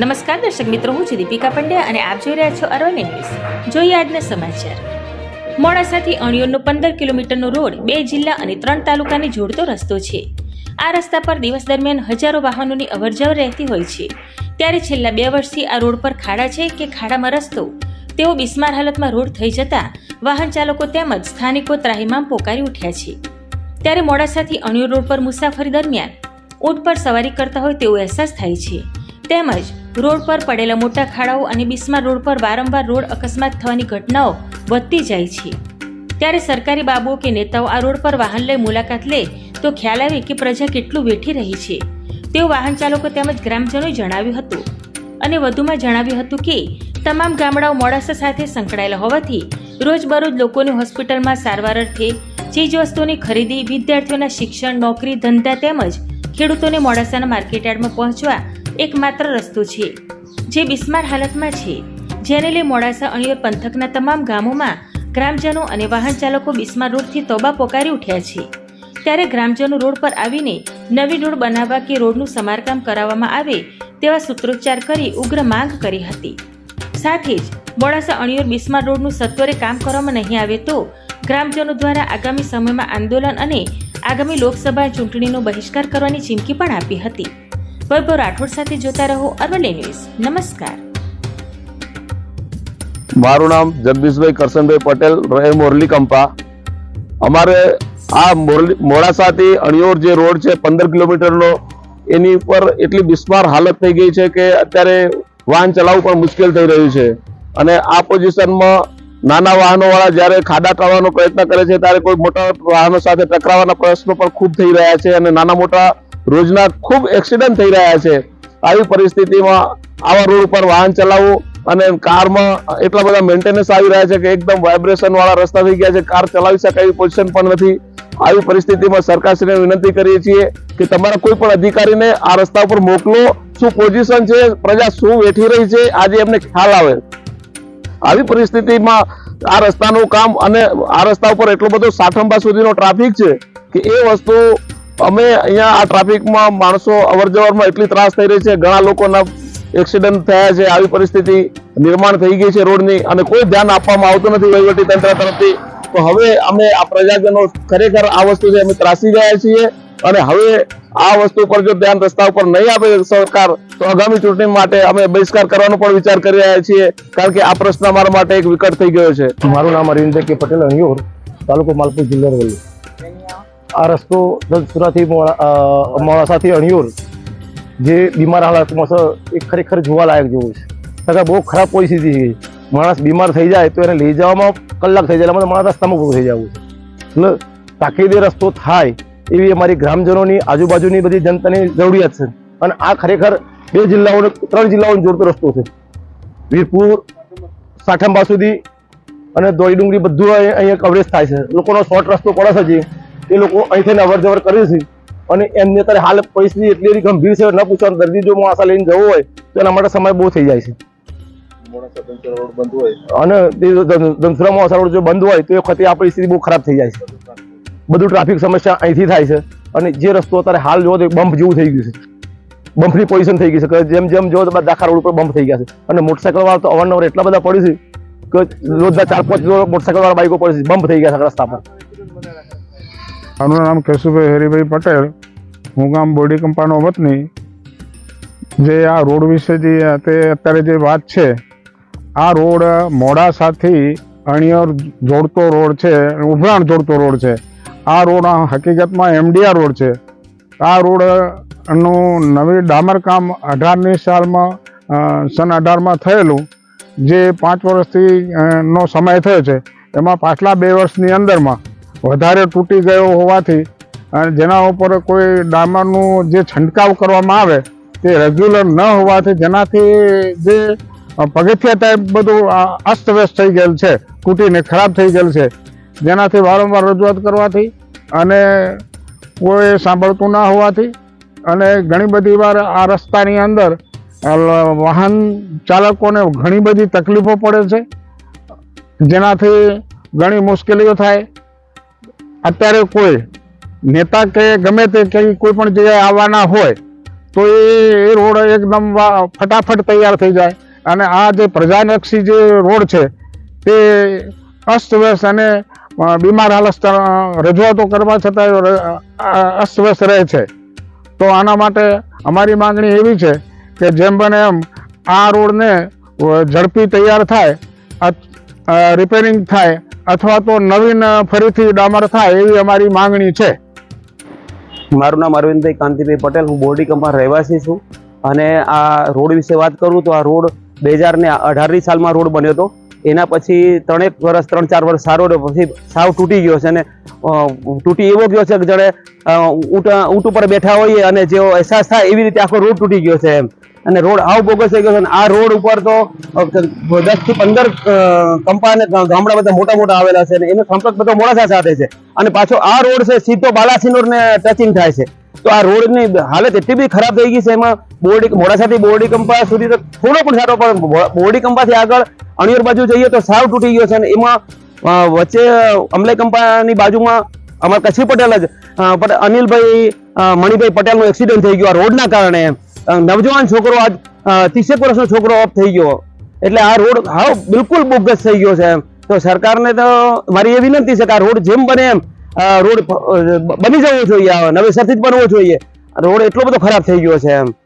નમસ્કાર દર્શક મિત્રો, હું છું દીપિકા પંડ્યા અને આપ જોઈ રહ્યા છો અરવલ્લી ન્યૂઝ. જોઈએ આજના સમાચાર. મોડાસાથી અણિયોરનો પંદર કિલોમીટરનો રોડ બે જિલ્લા અને ત્રણ તાલુકાને જોડતો રસ્તો છે. આ રસ્તા પર દિવસ દરમિયાન હજારો વાહનોની અવરજવર રહેતી હોય છે. ત્યારે છેલ્લા બે વર્ષથી આ રોડ પર ખાડા છે કે ખાડામાં રસ્તો? તેઓ બિસ્માર હાલતમાં રોડ થઈ જતા વાહન ચાલકો તેમજ સ્થાનિકો ત્રાહિમામ પોકારી ઉઠ્યા છે. ત્યારે મોડાસાથી અણિયો રોડ પર મુસાફરી દરમિયાન ઊંટ પર સવારી કરતા હોય તેવો અહેસાસ થાય છે. તેમજ રોડ પર પડેલા મોટા ખાડાઓ અને બિસ્માર રોડ પર વારંવાર રોડ અકસ્માત થવાની ઘટનાઓ વધતી જાય છે. ત્યારે સરકારી બાબુઓ કે નેતાઓ આ રોડ પર વાહન લઈ મુલાકાત લે તો ખ્યાલ આવે કે પ્રજા કેટલું વેઠી રહી છે. તેઓ વાહન ચાલકો તેમજ ગ્રામજનોએ જણાવ્યું હતું અને વધુમાં જણાવ્યું હતું કે, તમામ ગામડાઓ મોડાસા સાથે સંકળાયેલા હોવાથી રોજબરોજ લોકોને હોસ્પિટલમાં સારવાર અર્થે ચીજવસ્તુની ખરીદી, વિદ્યાર્થીઓના શિક્ષણ, નોકરી, ધંધા તેમજ ખેડૂતોને મોડાસાના માર્કેટયાર્ડમાં પહોંચવા એકમાત્ર રસ્તો છે, જે બિસ્માર હાલતમાં છે. જેને લઈ મોડાસા અણિયોર પંથકના તમામ ગામોમાં ગ્રામજનો અને વાહન ચાલકો બિસ્માર રોડથી તોબા પોકારી ઉઠ્યા છે. ત્યારે ગ્રામજનો રોડ પર આવીને નવી રોડ બનાવવા કે રોડનું સમારકામ કરાવવામાં આવે તેવા સૂત્રોચ્ચાર કરી ઉગ્ર માંગ કરી હતી. સાથે જ મોડાસા અણિયોર બિસ્માર રોડનું સત્વરે કામ કરવામાં નહીં આવે તો ગ્રામજનો દ્વારા આગામી સમયમાં આંદોલન અને આગામી લોકસભા ચૂંટણીનો બહિષ્કાર કરવાની ચીમકી પણ આપી હતી. વૈભવ રાઠોડ સાથે જોતા રહો અરવલ્લી ન્યૂઝ. નમસ્કાર. મારું નામ જગદીશભાઈ કરશનભાઈ પટેલ, રહે મોરલી કંપા. અમારે આ મોરલી મોડાસાથી અણિયોર જે રોડ છે, પંદર કિલોમીટરનો, એની ઉપર એટલી બિસ્માર હાલત થઈ ગઈ છે કે અત્યારે વાહન ચલાવવું પણ મુશ્કેલ થઈ રહ્યું છે. અને આ પોઝિશનમાં નાના વાહનો વાળા જ્યારે ખાડા ટાળવાનો પ્રયત્ન કરે છે, ત્યારે કોઈ મોટા વાહનો સાથે ટકરાવવાના પ્રશ્નો પણ ખૂબ થઈ રહ્યા છે અને નાના મોટા રોજના ખૂબ એક્સિડન્ટ થઈ રહ્યા છે. આવી પરિસ્થિતિમાં આવા રોડ ઉપર વાહન ચલાવવું અને કારમાં એટલા બધા મેન્ટેનન્સ આવી રહ્યા છે કે એકદમ વાઇબ્રેશન વાળા રસ્તા થઈ ગયા છે. કાર ચલાવી શકાય એવી પોઝિશન પણ નથી. આવી પરિસ્થિતિમાં સરકારશ્રીને વિનંતી કરીએ છીએ કે તમારા કોઈ પણ અધિકારીને આ રસ્તા ઉપર મોકલો. શું પોઝિશન છે? પ્રજા શું વેઠી રહી છે? આજે એમને ખ્યાલ આવે. આવી પરિસ્થિતિમાં આ રસ્તાનું કામ અને આ રસ્તા ઉપર એટલો બધો સાઠંબા સુધીનો ટ્રાફિક છે કે એ વસ્તુ અમે અહીંયા આ ટ્રાફિકમાં માણસો અવર જવરમાં એટલી ત્રાસ થઈ રહી છે ઘણા લોકોના એક્સિડન્ટ થયા છે આવી પરિસ્થિતિ નિર્માણ થઈ ગઈ છે રોડની અને કોઈ ધ્યાન આપવામાં આવતું નથી વહીવટી તંત્ર તરફથી. તો હવે અમે આ પ્રજાજનો ખરેખર આ વસ્તુ છે અમે ત્રાસી ગયા છીએ અને હવે આ વસ્તુ પર જો ધ્યાન રસ્તા ઉપર નહીં આપે સરકાર તો આગામી ચૂંટણી માટે અમે બહિષ્કાર કરવાનો પણ વિચાર કરી રહ્યા છીએ કારણ કે આ પ્રશ્ન અમારા માટે એક વિકટ થઈ ગયો છે. મારું નામ અરવિંદ કે પટેલ અણિયોર તાલુકો માલપુર જિલ્લો અરવલ્લી. આ રસ્તો અ, મોડાસાથી અણિયોર જે બીમાર હાલતમાં છે એ ખરેખર જોવાલાયક જેવું છે. કારણ બહુ ખરાબ પરિસ્થિતિ છે માણસ બીમાર થઈ જાય તો એને લઈ જવામાં કલાક થઈ જાય માણસ રસ્તામાં પૂરું થઈ જવું છે. એટલે તાકીદે રસ્તો થાય એવી અમારી ગ્રામજનોની આજુબાજુની બધી જનતાની જરૂરિયાત છે. અને આ ખરેખર બે જિલ્લાઓને ત્રણ જિલ્લાઓને જોડતો રસ્તો છે. વીરપુર સાઠંબા સુધી અને દોડી ડુંગળી બધું અહીં- અહીંયા કવરેજ થાય છે. લોકોનો શોર્ટ રસ્તો પડે છે એ લોકો અહીંથી અવર જવર કરે છે. અને એમની અત્યારે હાલ પરિસ્થિતિ એટલી ગંભીર છે, ન પૂછવાનું, દર્દી જો માસા લઈને જવો હોય, તો એના માટે સમય બહુ થઈ જાય છે. અને ધનસુરા મોસા રોડ જો બંધ હોય, તો એ વખતે આ પરિસ્થિતિ બહુ ખરાબ થઈ જાય છે. બધું ટ્રાફિક સમસ્યા અહીંથી થાય છે. અને જે રસ્તો અત્યારે હાલ જોવો તો બમ્પ જેવું થઈ ગયું છે. બમ્પની પોઝિશન થઈ ગઈ છે. કે જેમ જેમ જોવો તો દાખા રોડ ઉપર બમ્પ થઈ ગયા છે. અને મોટરસાઇકલ વાળા તો અવારનવાર એટલા બધા પડ્યું છે કે રોજના ચાર પાંચ મોટરસાઇકલ વાળા બાઈકો પડે છે. બમ્પ થઈ ગયા છે રસ્તા પર મારું નામ કેશુભાઈ હરિભાઈ પટેલ. હું ગામ બોડી કંપાનો વતની. જે આ રોડ વિશે જે તે અત્યારે જે વાત છે, આ રોડ મોડાસાથી અણિયર જોડતો રોડ છે, ઉભરાણ જોડતો રોડ છે. આ રોડ હકીકતમાં એમડીઆર રોડ છે. આ રોડનું નવી ડામરકામ અઢારની સાલમાં સન અઢારમાં થયેલું, જે પાંચ વર્ષથી નો સમય થયો છે. એમાં પાછલા બે વર્ષની અંદરમાં વધારે તૂટી ગયો હોવાથી અને જેના ઉપર કોઈ ડામરનું જે છંટકાવ કરવામાં આવે તે રેગ્યુલર ન હોવાથી જેનાથી જે પગથિયા ટાઈપ બધું અસ્તવ્યસ્ત થઈ ગયેલ છે તૂટીને ખરાબ થઈ ગયેલ છે, જેનાથી વારંવાર રજૂઆત કરવાથી અને કોઈ સાંભળતું ના હોવાથી અને ઘણી બધી વાર આ રસ્તાની અંદર વાહન ચાલકોને ઘણી બધી તકલીફો પડે છે, જેનાથી ઘણી મુશ્કેલીઓ થાય અત્યારે કોઈ નેતા કે ગમે તે કે કોઈ પણ જગ્યાએ આવવાના હોય, તો એ એ રોડ એકદમ ફટાફટ તૈયાર થઈ જાય. અને આ જે પ્રજાલક્ષી જે રોડ છે, તે અસ્તવ્યસ્ત અને બીમાર હાલત રજૂઆતો કરવા છતાં અસ્તવ્યસ્ત રહે છે. તો આના માટે અમારી માંગણી એવી છે કે જેમ બને એમ આ રોડને ઝડપી તૈયાર થાય રિપેરિંગ થાય અથવા તો નવીન ફરીથી ડામર થાય એવી અમારી માંગણી છે. મારું નામ અરવિંદભાઈ કાંતિભાઈ પટેલ, હું બોરડી કંપમાં રહેવાસી છું. અને આ રોડ વિશે વાત કરું તો આ રોડ બે હજાર ને અઢારની સાલમાં રોડ બન્યો હતો. એના પછી ત્રણેક વર્ષ, ત્રણ ચાર વર્ષ સારો પછી સાવ તૂટી ગયો છે અને તૂટી એવો ગયો છે કે જાણે ઊંટ ઉપર બેઠા હોઈએ અને જેવો અહેસાસ થાય એવી રીતે આખો રોડ તૂટી ગયો છે એમ. અને રોડ આવ બોગસ થઈ ગયો છે અને આ રોડ ઉપર તો દસથી પંદર કંપા અને ગામડા બધા મોટા મોટા આવેલા છે અને એનો સંપર્ક બધો મોડાસા સાથે છે. અને પાછો આ રોડ છે, સીધો બાલાસિનોર ને ટચિંગ થાય છે. તો આ રોડની હાલત એટલી બધી ખરાબ થઈ ગઈ છે એમાં, બોરડી મોડાસાથી બોરડી કંપા સુધી તો થોડો પણ સારો, પણ બોરડી કંપાથી આગળ અણિયોર બાજુ જઈએ તો સાવ તૂટી ગયો છે અને એમાં વચ્ચે અમલાઈ કંપાની બાજુમાં અમારા કચ્છી પટેલ જ અનિલભાઈ મણિભાઈ પટેલનો એક્સિડન્ટ થઈ ગયો આ રોડના કારણે. નવજવાન છોકરો આજ ત્રીસેક વર્ષનો છોકરો ઓફ થઈ ગયો. એટલે આ રોડ હાવ બિલકુલ બોગસ થઈ ગયો છે તો સરકારને તો મારી એ વિનંતી છે કે આ રોડ જેમ બને એમ રોડ બની જવો જોઈએ નવેસરથી જ બનવો જોઈએ. રોડ એટલો બધો ખરાબ થઈ ગયો છે એમ.